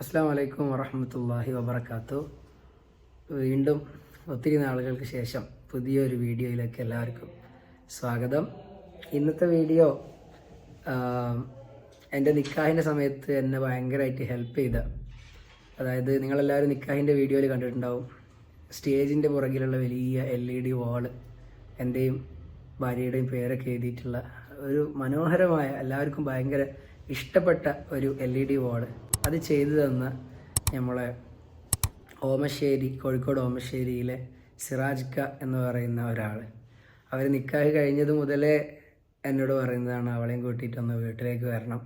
അസ്സാം വലൈക്കും വറഹമത്തല്ലാഹി വബർക്കാത്തു വീണ്ടും ഒത്തിരി നാളുകൾക്ക് ശേഷം പുതിയൊരു വീഡിയോയിലേക്ക് എല്ലാവർക്കും സ്വാഗതം. ഇന്നത്തെ വീഡിയോ എന്റെ നിക്കാഹിന്റെ സമയത്ത് എന്നെ ഭയങ്കരമായിട്ട് ഹെൽപ്പ് ചെയ്ത അതായത് നിങ്ങളെല്ലാവരും നിക്കാഹിന്റെ വീഡിയോയിൽ കണ്ടിട്ടുണ്ടാവും. സ്റ്റേജിന്റെ പുറകിലുള്ള വലിയ എൽ ഇ ഡി വാൾ എന്റെയും ഭാര്യയുടെയും പേരൊക്കെ എഴുതിയിട്ടുള്ള ഒരു മനോഹരമായ എല്ലാവർക്കും ഭയങ്കര ഇഷ്ടപ്പെട്ട ഒരു എൽ ഇ ഡി വാൾ. അത് ചെയ്തു തന്ന നമ്മളെ ഓമശ്ശേരി കോഴിക്കോട് ഓമശ്ശേരിയിലെ സിറാജ്ക്ക എന്ന് പറയുന്ന ഒരാൾ അവർ നിക്കാഹ് കഴിഞ്ഞത് മുതലേ എന്നോട് പറയുന്നതാണ് അവളെയും കൂട്ടിയിട്ടൊന്ന് വീട്ടിലേക്ക് വരണം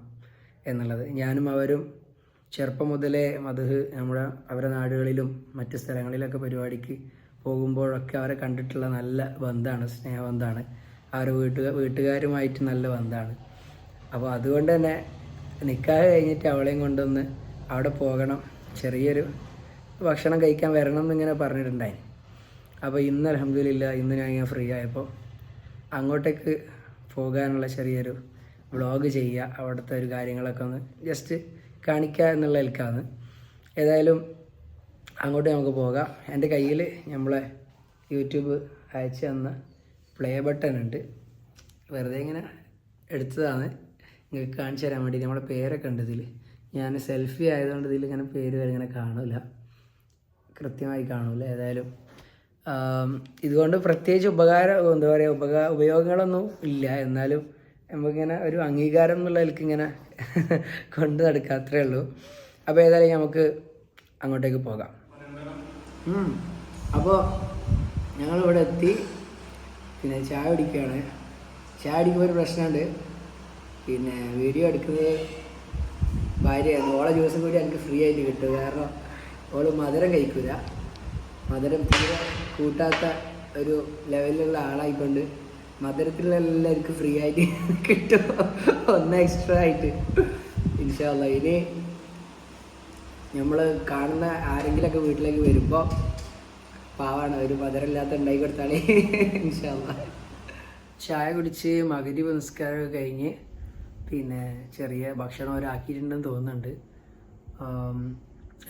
എന്നുള്ളത്. ഞാനും അവരും ചെറുപ്പം മുതലേ മധു നമ്മുടെ അവരുടെ നാടുകളിലും മറ്റ് സ്ഥലങ്ങളിലൊക്കെ പരിപാടിക്ക് പോകുമ്പോഴൊക്കെ അവരെ കണ്ടിട്ടുള്ള നല്ല ബന്ധമാണ് സ്നേഹബന്ധമാണ്. അവരുടെ വീട്ടുകാർ വീട്ടുകാരുമായിട്ട് നല്ല ബന്ധമാണ്. അപ്പോൾ അതുകൊണ്ട് തന്നെ നിക്കാഹ് കഴിഞ്ഞിട്ട് അവളെയും കൊണ്ടുവന്ന് അവിടെ പോകണം. ചെറിയൊരു ഭക്ഷണം കഴിക്കാൻ വരണം എന്നിങ്ങനെ പറഞ്ഞിട്ടുണ്ടായി. അപ്പോൾ ഇന്ന് അലഹമ്മദില്ല ഇന്ന് ഞാൻ ഇങ്ങനെ ഫ്രീ ആയപ്പോൾ അങ്ങോട്ടേക്ക് പോകാനുള്ള ചെറിയൊരു വ്ളോഗ് ചെയ്യുക അവിടുത്തെ ഒരു കാര്യങ്ങളൊക്കെ ഒന്ന് ജസ്റ്റ് കാണിക്കുക എന്നുള്ള നിൽക്കാന്ന് ഏതായാലും അങ്ങോട്ട് നമുക്ക് പോകാം. എന്റെ കയ്യിൽ നമ്മളെ യൂട്യൂബ് അയച്ചു തന്ന പ്ലേ ബട്ടൺ ഉണ്ട്. വെറുതെ ഇങ്ങനെ എടുത്തതാണ്. നിങ്ങൾക്ക് കാണിച്ചു തരാൻ വേണ്ടി നമ്മുടെ പേരൊക്കെ ഉണ്ട് ഇതിൽ ഞാൻ സെൽഫി ആയതുകൊണ്ട് ഇതിൽ ഇങ്ങനെ പേര് ഇങ്ങനെ കാണില്ല കൃത്യമായി കാണില്ല ഏതായാലും. ഇതുകൊണ്ട് പ്രത്യേകിച്ച് ഉപകാരം എന്താ പറയുക ഉപകാ ഉപയോഗങ്ങളൊന്നും ഇല്ല. എന്നാലും നമുക്കിങ്ങനെ ഒരു അംഗീകാരം എന്നുള്ള നിലയ്ക്ക് ഇങ്ങനെ കൊണ്ടു നടക്കുക അത്രേ ഉള്ളൂ. അപ്പോൾ ഏതായാലും നമുക്ക് അങ്ങോട്ടേക്ക് പോകാം. അപ്പോൾ ഞങ്ങളിവിടെ എത്തി. പിന്നെ ചായ കുടിക്കുകയാണ്. ചായ കുടിക്കുമ്പോൾ ഒരു പ്രശ്നമുണ്ട്. പിന്നെ വീഡിയോ എടുക്കുന്നത് ഭാര്യയാണ് ഓളെ ജ്യൂസും കൂടി എനിക്ക് ഫ്രീ ആയിട്ട് കിട്ടും. കാരണം ഓൾ മധുരം കഴിക്കൂല. മധുരം തീരെ കൂട്ടാത്ത ഒരു ലെവലിലുള്ള ആളായിക്കൊണ്ട് മധുരത്തിലുള്ള എല്ലാവർക്കും ഫ്രീ ആയിട്ട് കിട്ടും. ഒന്ന് എക്സ്ട്രാ ആയിട്ട്. ഇൻഷാല്ല ഇനി നമ്മൾ കാണുന്ന ആരെങ്കിലൊക്കെ വീട്ടിലേക്ക് വരുമ്പോൾ പാവാണ്. ഒരു മധുരമില്ലാത്ത ഉണ്ടാക്കി കൊടുത്താലേ ഇൻഷാല്ല ചായ കുടിച്ച് മകരി നമസ്കാരമൊക്കെ കഴിഞ്ഞ് പിന്നെ ചെറിയ ഭക്ഷണം അവരാക്കിയിട്ടുണ്ടെന്ന് തോന്നുന്നുണ്ട്.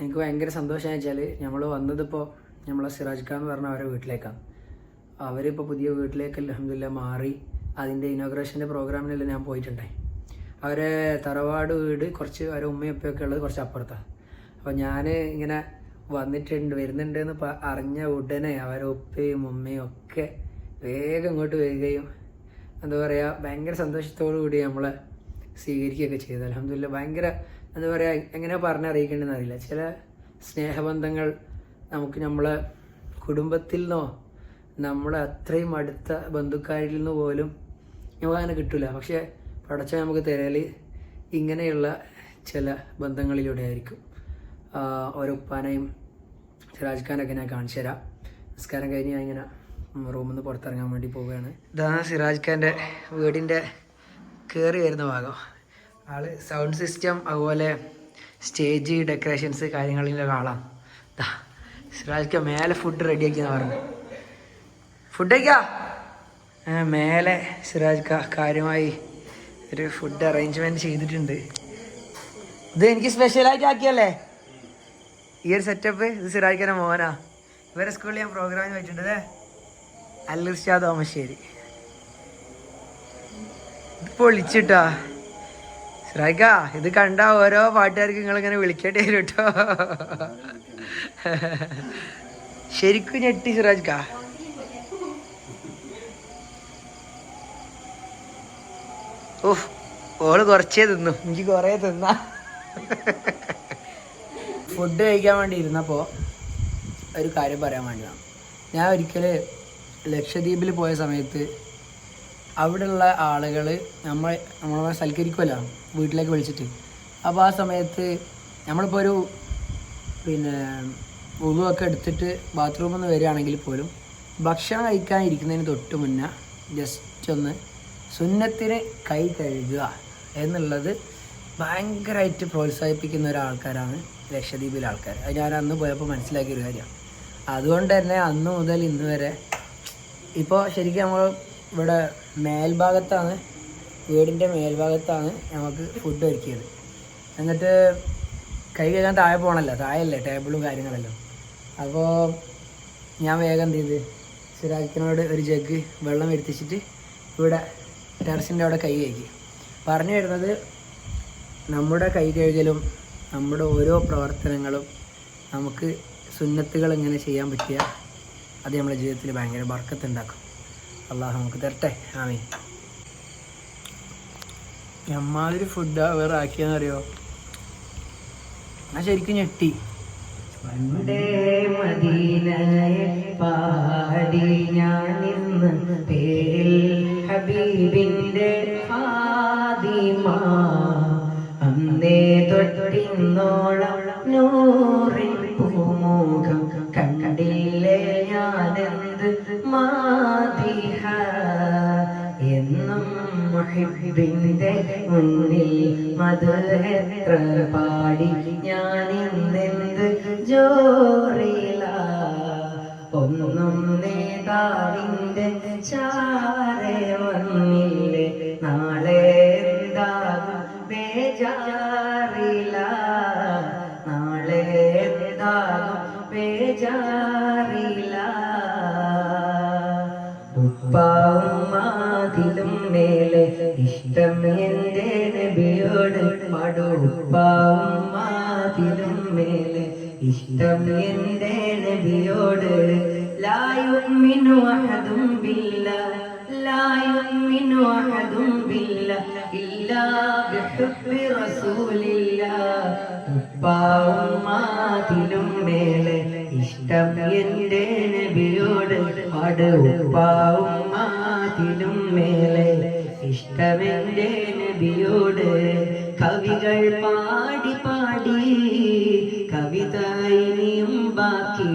എനിക്ക് ഭയങ്കര സന്തോഷമെന്ന് വെച്ചാൽ നമ്മൾ വന്നതിപ്പോൾ നമ്മളെ സിറാജ് ഖാൻ പറഞ്ഞ അവരെ വീട്ടിലേക്കാണ്. അവരിപ്പോൾ പുതിയ വീട്ടിലേക്ക് അലഹമില്ല മാറി അതിന്റെ ഇനോഗ്രേഷന്റെ പ്രോഗ്രാമിനെല്ലാം ഞാൻ പോയിട്ടുണ്ടായി അവരെ തറവാട് വീട് കുറച്ച് അവരെ ഉമ്മയപ്പയൊക്കെ ഉള്ളത് കുറച്ച് അപ്പുറത്താണ് അപ്പോൾ ഞാൻ ഇങ്ങനെ വന്നിട്ടുണ്ട് വരുന്നുണ്ട് എന്ന് അറിഞ്ഞ ഉടനെ അവരെ ഉപ്പയും ഉമ്മയും ഒക്കെ വേഗം ഇങ്ങോട്ട് വരികയും എന്താ പറയുക ഭയങ്കര സന്തോഷത്തോടു കൂടി നമ്മളെ സ്വീകരിക്കുകയൊക്കെ ചെയ്തു. അലഹമില്ല ഭയങ്കര എന്താ പറയുക എങ്ങനെ പറഞ്ഞറിയിക്കേണ്ടതെന്ന് അറിയില്ല. ചില സ്നേഹബന്ധങ്ങൾ നമുക്ക് നമ്മളെ കുടുംബത്തിൽ നിന്നോ നമ്മളെ അത്രയും അടുത്ത ബന്ധുക്കാരിൽ നിന്ന് പോലും നമുക്ക് അങ്ങനെ കിട്ടില്ല പക്ഷേ പടച്ച നമുക്ക് തരൽ ഇങ്ങനെയുള്ള ചില ബന്ധങ്ങളിലൂടെ ആയിരിക്കും. ഓരോ ഉപ്പാനെയും സിറാജ് ഖാനൊക്കെ ഞാൻ കാണിച്ചു തരാം. നിസ്കാരം കഴിഞ്ഞ് ഞാൻ ഇങ്ങനെ റൂമിൽ നിന്ന് പുറത്തിറങ്ങാൻ വേണ്ടി പോവുകയാണ്. ഇതാണ് സിറാജ് ഖാന്റെ വീടിന്റെ കയറി വരുന്ന ഭാഗം. ആൾ സൗണ്ട് സിസ്റ്റം അതുപോലെ സ്റ്റേജ് ഡെക്കറേഷൻസ് കാര്യങ്ങളിലൊക്കെ ആളാണ് ദാ, സിറാജ് ഖാൻ മേലെ ഫുഡ് റെഡിയാക്കിയെന്ന് പറഞ്ഞു. ഫുഡ് കഴിക്കാ? മേലെ സിറാജ്ക്ക കാര്യമായി ഒരു ഫുഡ് അറേഞ്ച്മെന്റ് ചെയ്തിട്ടുണ്ട്. ഇത് എനിക്ക് സ്പെഷ്യലായിട്ട് ആക്കിയല്ലേ? ഈ ഒരു സെറ്റപ്പ് ഇത് സിറാജ് ഖാന്റെ മോനാ. ഇവരെ സ്കൂളിൽ ഞാൻ പ്രോഗ്രാമിന് വെച്ചിട്ടുണ്ട് അല്ലിർഷാദ് ഓമശ്ശേരി ഇത് പൊളിച്ചിട്ടാ. സിറായിക്ക ഇത് കണ്ട ഓരോ പാട്ടുകാർക്ക് നിങ്ങൾ ഇങ്ങനെ വിളിക്കേണ്ടി വരും കേട്ടോ ശരിക്കും ഞെട്ടി സിറാജ്ക്ക ഓഹ് ഓൾ കുറച്ചേ തിന്നു. എനിക്ക് കുറേ തിന്ന. ഫുഡ് കഴിക്കാൻ വേണ്ടി ഇരുന്നപ്പോൾ ഒരു കാര്യം പറയാൻ വേണ്ടിയാണ്. ഞാൻ ഒരിക്കൽ ലക്ഷദ്വീപിൽ പോയ സമയത്ത് അവിടെയുള്ള ആളുകൾ നമ്മൾ നമ്മളെ സൽക്കരിക്കുമല്ലോ വീട്ടിലേക്ക് വിളിച്ചിട്ട്. അപ്പോൾ ആ സമയത്ത് നമ്മളിപ്പോൾ ഒരു പിന്നെ ഉളുവൊക്കെ എടുത്തിട്ട് ബാത്റൂമിൽ നിന്ന് വരികയാണെങ്കിൽ പോലും ഭക്ഷണം കഴിക്കാൻ ഇരിക്കുന്നതിന് തൊട്ട് മുന്നേ ജസ്റ്റ് ഒന്ന് സുന്നത്തിന് കൈ കഴുകുക എന്നുള്ളത് ഭയങ്കരമായിട്ട് പ്രോത്സാഹിപ്പിക്കുന്ന ഒരാൾക്കാരാണ് ലക്ഷദ്വീപിലെ ആൾക്കാർ. അത് ഞാൻ അന്ന് പോയപ്പോൾ മനസ്സിലാക്കിയൊരു കാര്യമാണ് അതുകൊണ്ട് തന്നെ അന്ന് മുതൽ ഇന്ന് വരെ ഇപ്പോൾ ശരിക്കും നമ്മൾ ഇവിടെ മേൽഭാഗത്താണ് വീടിന്റെ മേൽഭാഗത്താണ് നമുക്ക് ഫുഡ് ഒരുക്കിയത്. എന്നിട്ട് കൈ കഴുകാൻ താഴെ പോകണമല്ലോ താഴെയല്ലേ ടേബിളും കാര്യങ്ങളല്ലോ. അപ്പോൾ ഞാൻ വേഗം എന്ത് ചെയ്ത് സിറാജിനോട് ഒരു ജഗ് വെള്ളം വരുത്തിച്ചിട്ട് ഇവിടെ ടെറസിന്റെ അവിടെ കൈ കഴുകി. പറഞ്ഞു വരുന്നത് നമ്മുടെ കൈ കഴുകലും നമ്മുടെ ഓരോ പ്രവർത്തനങ്ങളും നമുക്ക് സുന്നത്തുകൾ ഇങ്ങനെ ചെയ്യാൻ പറ്റിയ അത് നമ്മുടെ ജീവിതത്തിൽ ഭയങ്കര ബർക്കത്തുണ്ടാക്കും. അള്ളാഹു നമുക്ക് തരട്ടെ. ആമീ എമ്മാതിരി ഫുഡാ വേറെ ആക്കിയെന്നറിയോ ഞാൻ ശരിക്കും ഞെട്ടി. പണ്ടേ മദീനയെ പാടി ഞാൻ പേരിൽ ഹബീബിന്റെ ഫാദിമ അന്നേ തൊട്ടിന്നോളം മുഹിബിന്റെ മുന്നിൽ മധുരത്ര പാടി? ഞാൻ ഇന്നെന്ത് ജോറില? ഒന്നും നേതാവിന്റെ ചാരെ വന്നില്ലേ നാളെ എന്താകും? ബേജാറില. നാളെ എന്താകും? ബേജാറില. ഉപ്പാവുമാതിലും മേലെ ഇഷ്ടം എന്റെ നബിയോട് പാടുപ്പാവുമാതിലും മേലെ ഇഷ്ടം എന്റെ നബിയോട്. ലായുമിനു അഹദും ബില്ല ലായുമിനു അഹദും ബില്ല ഇല്ലാ ബിഹുബ്ബി റസൂലില്ല. ഉപ്പാവുമാതിലും മേലെ ഇഷ്ടം എന്റെ നബിയോട് പാട്. ഉപ്പാവുമാതിലും മേലെ ഇഷ്ടമെന്റെ നബിയോട് കവികൾ പാടി പാടി കവിത ഇനിയും ബാക്കി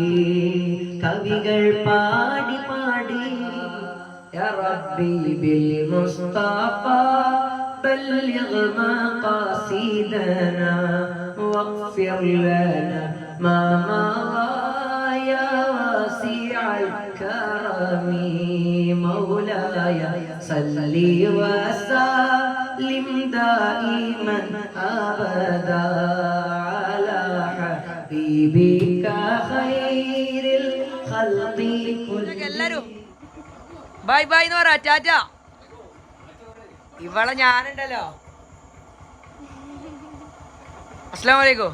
കവികൾ പാടി പാടി يا ربي بالمصطفى بلغ مقاصدنا واغفر لنا ما مضى يا واسع الكرم مولاي صل وسلم دائما ابدا على حبيبك خير الخلق كلهم എല്ലാരും ബൈ ബൈ എന്ന് പറ ടാറ്റ ഇവളെ ഞാനുണ്ടല്ലോ അസ്സലാമു അലൈക്കും